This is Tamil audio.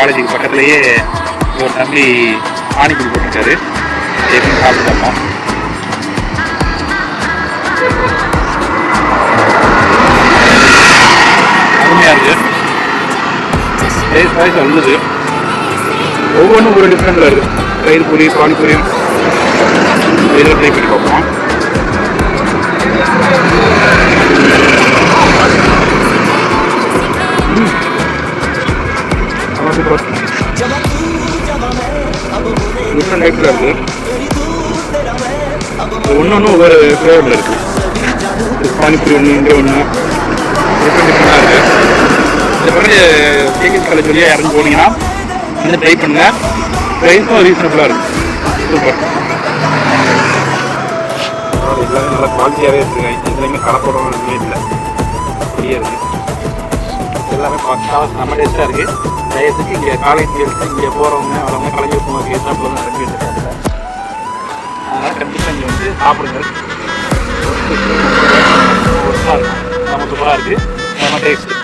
காலேஜுக்கு பக்கத்துலேயே ஒரு தம்பி பானிபூரி போட்டிருக்காரு. எப்படின்னு சாப்பிட்டு பார்ப்போம். அருமையாக இருக்கு. டேஸ்ட் வாய்ஸ் வந்தது. ஒவ்வொன்றும் ஒரு டிஃப்ரெண்ட்டில் இருக்குது தயிர் பூரி பானிபூரி இதில் ட்ரை பண்ணி பார்ப்போம். ம். வந்து டிஃப்ரெண்ட் டைப்ல இருக்கு ஒன்று ஒன்று ஒவ்வொரு ஃப்ளேவரில் இருக்கு. பானிபூரி ஒன்று இங்கே ஒன்று டிஃப்ரெண்ட் டிஃப்ரெண்டாக இருக்கு. இந்த மாதிரி கேகேஸ் காலேஜ் வழியாக இறங்கி போனீங்கன்னா வந்து ட்ரை பண்ணுங்க. ப்ரைஸும் ரீசனபிளாக இருக்கு. சூப்பர் எல்லாமே நல்லா குவாலிட்டியாகவே இருக்குங்க எதுலையுமே கலப்படம் இல்லை. அப்படியே இருக்குது எல்லாமே பக்கா செம்ம டேஸ்ட்டாக இருக்குது தயவுக்கு இங்கே காலேஜ் இங்கே போகிறவங்க வரவங்க கலைஞர் போகிற ஏற்றாப்புல தான் இறங்கி இருக்காங்க அதனால் கண்டிப்பாக இங்கே வந்து சாப்பிடுங்க. சூப்பராக இருக்கும் செம்ம சூப்பராக இருக்குது செம்ம டேஸ்ட்டு